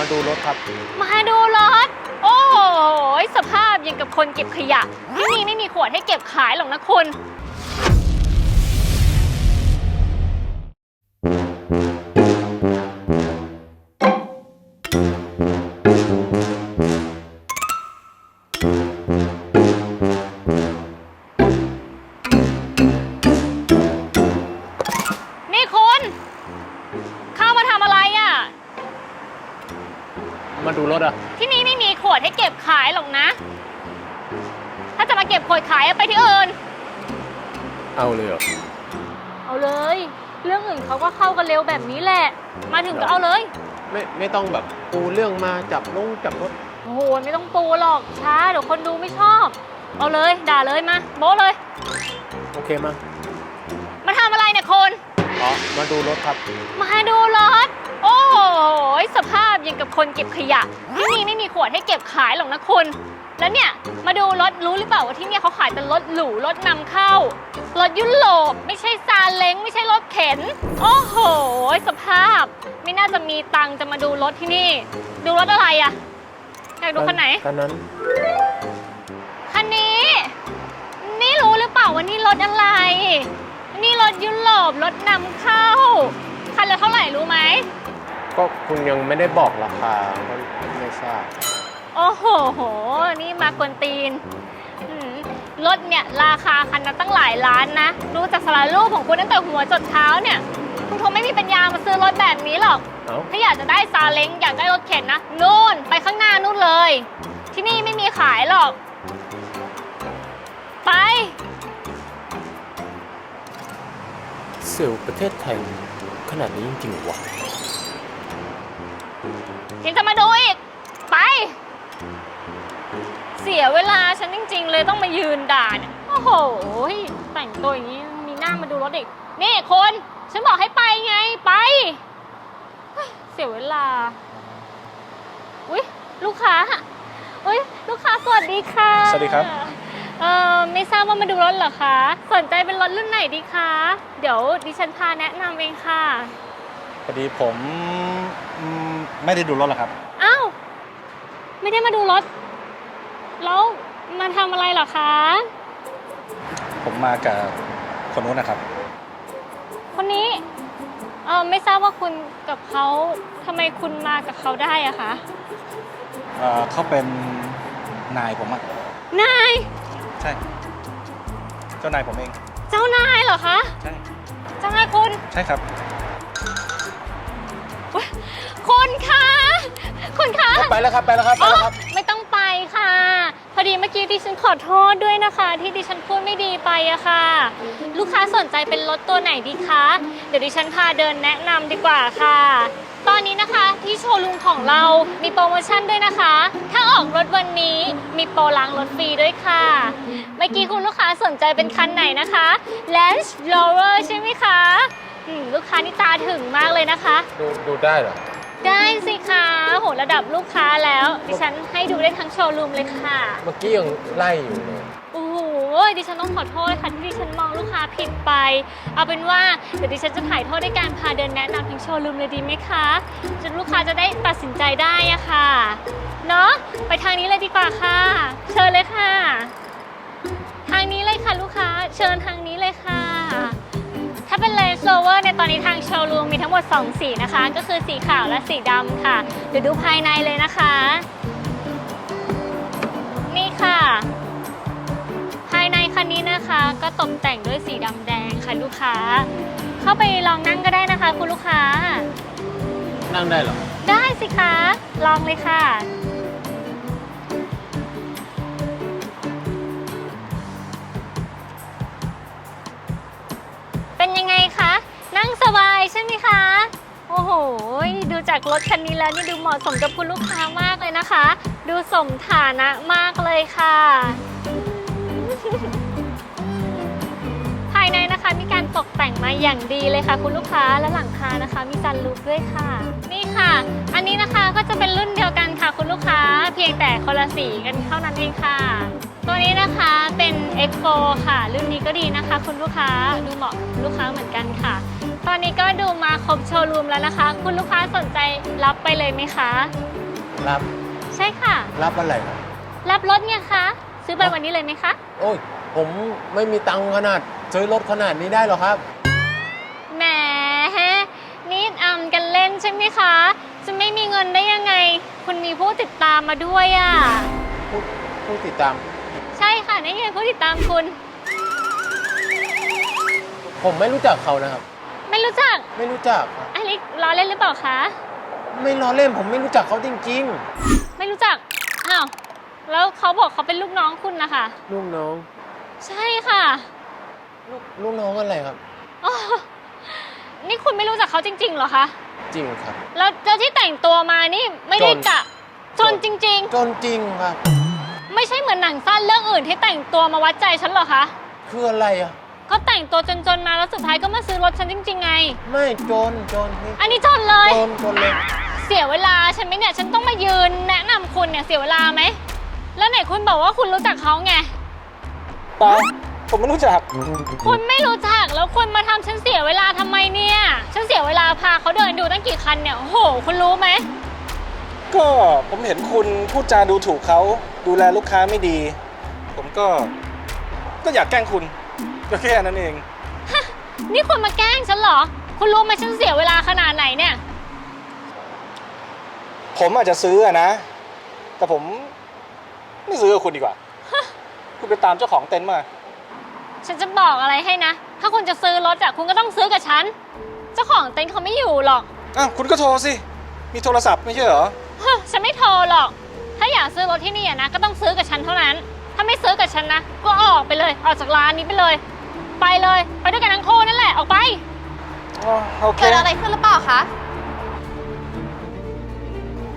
มาดูรถครับ มาดูรถ โอ้โหสภาพยังกับคนเก็บขยะที่นี่ไม่มีขวดให้เก็บขายหรอกนะคุณ เก็บขายหรอกนะ ถ้าจะมาเก็บขวดขายอะไปที่อื่น เอาเลยเหรอ เอาเลย เรื่องอื่นเขาก็เข้ากันเร็วแบบนี้แหละ มาถึงก็เอาเลย ไม่ไม่ต้องแบบปูเรื่องมาจับลงจับรถโอ้โหไม่ต้องปูหรอกช้าเดี๋ยวคนดูไม่ชอบ เอาเลยด่าเลยมาโบ้เลย โอเคมามาทำอะไรเนี่ยคนอ๋อมาดูรถครับ มาดูรถ โอ้โหสภาพยังกับคนเก็บขยะ ที่นี่ไม่มีขวดให้เก็บขายหรอกนะคุณ แล้วเนี่ยมาดูรถรู้หรือเปล่าว่าที่เนี่ยเขาขายแต่รถหรูรถนำเข้า รถยุโรปไม่ใช่ซาเล้งไม่ใช่รถเข็น โอ้โห สภาพ ไม่น่าจะมีตังค์จะมาดูรถที่นี่ ดูรถอะไรอะอยากดูคันไหน คันนั้นคันนี้ นี่รู้หรือเปล่าว่านี่รถอะไร นี่รถยุโรปรถนำเข้า คันละเท่าไหร่รู้ไหม ก็คุณยังไม่ได้บอกราคาก็ไม่ทราบ โอ้โหโห นี่มากวนตีนอืมรถเนี่ยราคาคันละตั้งหลายล้านนะดูจากสารรูปของคุณตั้งแต่หัวจดเท้าเนี่ย คุณคงไม่มีปัญญามาซื้อรถแบบนี้หรอก เอ้าถ้าอยากจะได้ซาเล้งอยากได้รถเข็นนะนู่นไปข้างหน้านู่นเลย ที่นี่ไม่มีขายหรอก ไป เซลล์ประเทศไทยขนาดนี้จริงๆวะ ยังจะมาดูอีก ไป เสียเวลาฉันจริง ๆ เลยต้องมายืนด่าเนี่ยโอ้โห แต่งตัวอย่างนี้มีหน้ามาดูรถอีกนี่คนฉันบอกให้ไปไงไปเฮ้ยเสียเวลา อุ้ยลูกค้าอุ้ยลูกค้าสวัสดีค่ะสวัสดีครับเออไม่ทราบว่ามาดูรถเหรอคะ สนใจเป็นรถรุ่นไหนดีคะ เดี๋ยวดิฉันพาแนะนำเองค่ะพ อดีผมอืมไม่ได้ดูรถหรอกครับ อ้าวไม่ได้มาดูรถ แล้วมาทำอะไรเหรอคะ ผมมากับคนนู้นนะครับ คนนี้เออไม่ทราบว่าคุณกับเขาทำไมคุณมากับเขาได้อะคะ เอ่อเขาเป็นนายผมอะนาย ใช่ เจ้านายผมเอง เจ้านายเหรอคะ ใช่ เจ้านายคุณ ใช่ครับ คุณคะคุณคะไปแล้วครับไปแล้วครับไปอ๋อแล้วครับ ไม่ต้องไปค่ะ พอดีเมื่อกี้ดิฉันขอโทษด้วยนะคะ ที่ดิฉันพูดไม่ดีไปอะค่ะ ลูกค้าสนใจเป็นรถตัวไหนดีคะเดี๋ยวดิฉันพาเดินแนะนำดีกว่าค่ะ ตอนนี้นะคะที่โชว์รูมของเรามีโปรโมชั่นด้วยนะคะ ถ้าออกรถวันนี้มีโปรล้างรถฟรีด้วยค่ะ เมื่อกี้คุณลูกค้าสนใจเป็นคันไหนนะคะ Land Rover ใช่ไหมคะ อืมลูกค้านี่ตาถึงมากเลยนะคะ ดูดูได้เหรอ ได้สิคะโหระดับลูกค้าแล้ว ดิฉันให้ดูได้ทั้งโชว์รูมเลยค่ะ เมื่อกี้ยังไล่อยู่เลย โอ้โห ดิฉันต้องขอโทษค่ะที่ดิฉันมองลูกค้าผิดไป เอาเป็นว่าเดี๋ยวดิฉันจะถ่ายโทษด้วยการพาเดินแนะนำทั้งโชว์รูมเลยดีไหมคะ จนลูกค้าจะได้ตัดสินใจได้อะค่ะ เนาะไปทางนี้เลยดีกว่าค่ะ เชิญเลยค่ะ ทางนี้เลยค่ะลูกค้า เชิญทางนี้เลยค่ะ ถ้าเป็น Range Rover ในยตอนนี้ทางโชว์รูมมีทั้งหมด 2 สีนะคะ ก็คือสีขาวและสีดำค่ะ เดี๋ยวดูภายในเลยนะคะ นี่ค่ะ ภายในคันนี้นะคะ ก็ตกแต่งด้วยสีดำแดงค่ะลูกค้า เข้าไปลองนั่งก็ได้นะคะ คุณลูกค้า นั่งได้เหรอ ได้สิคะ ลองเลยค่ะ ใช่ไหมคะ โอ้โห ดูจากรถคันนี้แล้วนี่ดูเหมาะสมกับคุณลูกค้ามากเลยนะคะ ดูสมฐานะมากเลยค่ะ ภายในนะคะมีการตกแต่งมาอย่างดีเลยค่ะ คุณลูกค้าและหลังคานะคะ มีซันรูฟด้วยค่ะ นี่ค่ะ อันนี้นะคะก็จะเป็นรุ่นเดียวกันค่ะ คุณลูกค้า เพียงแต่คนละสีกันเท่านั้นเองค่ะ ตัวนี้นะคะเป็น X4 ค่ะ รุ่นนี้ก็ดีนะคะ คุณลูกค้าดูเหมาะลูกค้าเหมือนกันค่ะ ตอนนี้ก็ดูมาครบโชว์รูมแล้วนะคะ คุณลูกค้าสนใจรับไปเลยไหมคะ รับ ใช่ค่ะ รับอะไรครับรับรถเนี่ยคะ ซื้อไปวันนี้เลยไหมคะ โอ้ย ผมไม่มีตังค์ขนาดซื้อรถขนาดนี้ได้หรอครับ แหมนี่อำกันเล่นใช่ไหมคะ จะไม่มีเงินได้ยังไง คุณมีผู้ติดตามมาด้วยอะ่ะ ผู้ผู้ติดตามใช่ ค่ะนี่ไงผู้ติดตามคุณ ผมไม่รู้จักเขานะครับ ไม่รู้จักไม่รู้จักครับอันนี้ล้อเล่นหรือเปล่าคะ ไม่ล้อเล่นผมไม่รู้จักเขาจริงไม่รู้จัก อ้าว แล้วเขาบอกเขาเป็นลูกน้องคุณนะคะ ๆลูกน้องใช่ค่ะลูกลูกน้องอะไรครับอ๋อนี่คุณไม่รู้จักเขาจริงๆเหรอคะ จริงครับ แล้วเจ้าที่แต่งตัวมานี่ไม่ได้จน กะจนจริง จนจริงครับๆไม่ ใช่เหมือนหนังสั้นเรื่องอื่นที่แต่งตัวมาวัดใจฉันเหรอคะ คืออะไรอะ ก็แต่งตัวจนๆมาแล้วสุดท้ายก็มาซื้อรถฉันจริง ๆ ไง ไม่จนจนนี่อันนี้จนเลยจนจนเลยเสียเวลาฉันไหมเนี่ยฉันต้องมายืนแนะนำคุณเนี่ยเสียเวลาไหม แล้วไหนคุณบอกว่าคุณรู้จักเขาไง เปล่าผมไม่รู้จัก คุณไม่รู้จักแล้วคุณมาทำฉันเสียเวลาทำไมเนี่ย ฉันเสียเวลาพาเขาเดินดูตั้งกี่คันเนี่ยโอ้โห คุณรู้ไหม ก็ผมเห็นคุณพูดจาดูถูกเขาดูแลลูกค้าไม่ดี ผมก็ก็อยากแกล้งคุณก็แค่นั้นเอง นี่คุณมาแกล้งฉันเหรอ คุณรู้ไหมฉันเสียเวลาขนาดไหนเนี่ย ผมอาจจะซื้ออะนะ แต่ผมไม่ซื้อกับคุณดีกว่า คุณไปตามเจ้าของเต็นท์มา ฉันจะบอกอะไรให้นะ ถ้าคุณจะซื้อรถอะคุณก็ต้องซื้อกับฉัน เจ้าของเต็นท์เขาไม่อยู่หรอก อ้าวคุณก็โทรสิ มีโทรศัพท์ไม่ใช่เหรอ ฮะฉันไม่โทรหรอก ถ้าอยากซื้อรถที่นี่อะนะ ก็ต้องซื้อกับฉันเท่านั้น ถ้าไม่ซื้อกับฉันนะ ก็ออกไปเลย ออกจากร้านนี้ไปเลย ไปเลย ไปด้วยกันทั้งคู่นั่นแหละ ออกไป อ๋อโอเค เกิดอะไรขึ้นหรือเปล่าคะ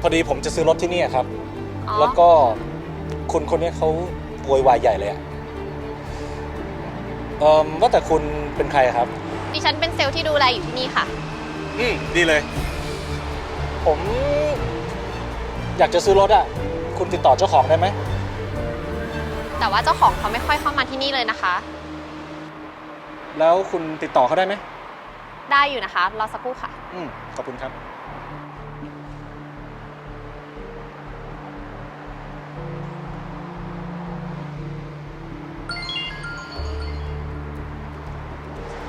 พอดีผมจะซื้อรถที่นี่อะครับ อ๋อ แล้วก็คุณคนนี้เขาโวยวายใหญ่เลยอะเอ่อว่าแต่คุณเป็นใครอะครับ ดิฉันเป็นเซลล์ที่ดูแลอยู่ที่นี่ค่ะ อืม ดีเลย ผม อยากจะซื้อรถอะคุณติดต่อเจ้าของได้ไหม แต่ว่าเจ้าของเขาไม่ค่อยเข้ามาที่นี่เลยนะคะ แล้วคุณติดต่อเขาได้ไหม ได้อยู่นะคะ รอสักครู่ค่ะ อืม ขอบคุณครับ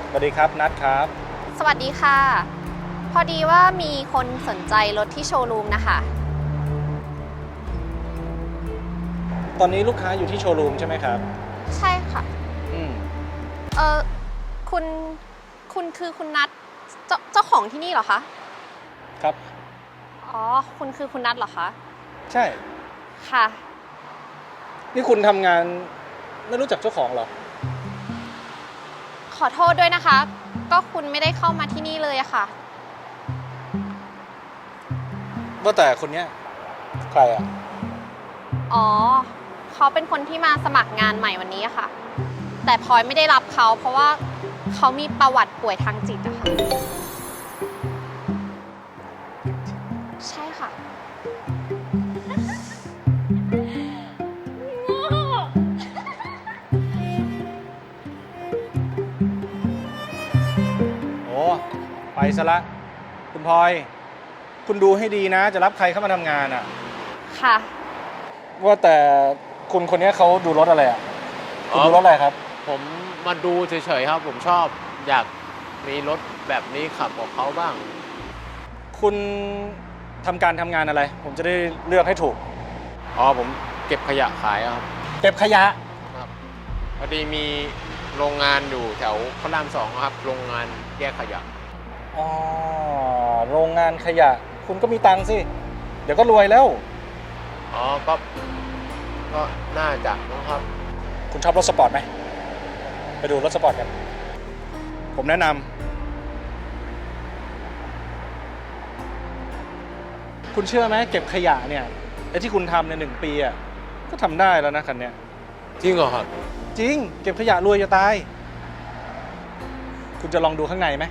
สวัสดีครับ นัดครับ สวัสดีค่ะ พอดีว่ามีคนสนใจรถที่โชว์รูมนะคะ อนนี้ลูกค้าอยู่ที่โชว์รูมใช่ไหมครับ ใช่ค่ะ อืมเออคุณ คุณคือคุณนัทเจ้าเจ้าของที่นี่เหรอคะ ครับ อ๋อ คุณคือคุณนัทเหรอคะ ใช่ ค่ะ นี่คุณทำงานไม่รู้จักเจ้าของเหรอ ขอโทษด้วยนะคะ ก็คุณไม่ได้เข้ามาที่นี่เลยอะค่ะ ว่าแต่คนเนี้ยใครอะ อ๋อ เขาเป็นคนที่มาสมัครงานใหม่วันนี้อะค่ะ แต่พลอยไม่ได้รับเขาเพราะว่าเขามีประวัติป่วยทางจิตอะค่ะ ใช่ค่ะ โอ้ไปซะละ คุณพลอย คุณดูให้ดีนะ จะรับใครเข้ามาทำงานอะ ค่ะ ว่าแต่ คุณคนเนี้ยเขาดูรถอะไรอะคุณดูรถอะไรครับ ผมมาดูเฉยๆครับ ผมชอบอยากมีรถแบบนี้ขับกับเขาบ้าง คุณทำการทำงานอะไร ผมจะได้เลือกให้ถูก อ๋อผมเก็บขยะขายครับเก็บขยะ ครับพอดีมีโรงงานอยู่แถวพระรามสองครับ โรงงานแยกขยะ อ๋อ โรงงานขยะ คุณก็มีตังค์สิ เดี๋ยวก็รวยแล้ว อ๋อก็ ก็น่าจะนะครับ คุณชอบรถสปอร์ตไหม ไปดูรถสปอร์ตกัน ผมแนะนำ คุณเชื่อไหมเก็บขยะเนี่ยไอ้ที่คุณทำในหนึ่งปีอะ ก็ทำได้แล้วนะคันเนี้ย จริงเหรอครับ จริง เก็บขยะรวยจะตาย คุณจะลองดูข้างในไหม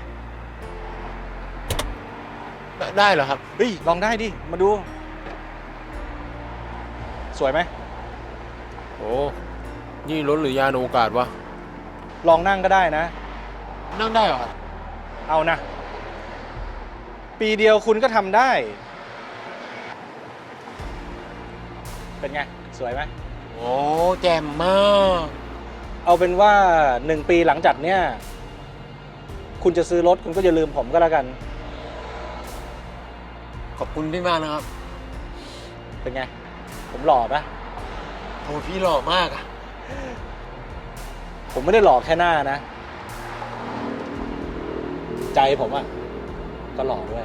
ได้ได้เหรอครับ เฮ้ย ลองได้ดิ มาดู สวยไหม โอ้นี่รถหรือยานอวกาศวะ ลองนั่งก็ได้นะ นั่งได้เหรอเอานะ ปีเดียวคุณก็ทำได้ เป็นไง สวยไหม โอ้แจ่มมาก เอาเป็นว่าหนึ่งปีหลังจากเนี้ยคุณจะซื้อรถคุณก็อย่าลืมผมก็แล้วกัน ขอบคุณพี่มากนะครับ เป็นไง ผมหล่อปะ โอ้พี่หล่อมากอะผมไม่ได้หล่อแค่หน้านะ ใจผมอะก็หล่อด้วย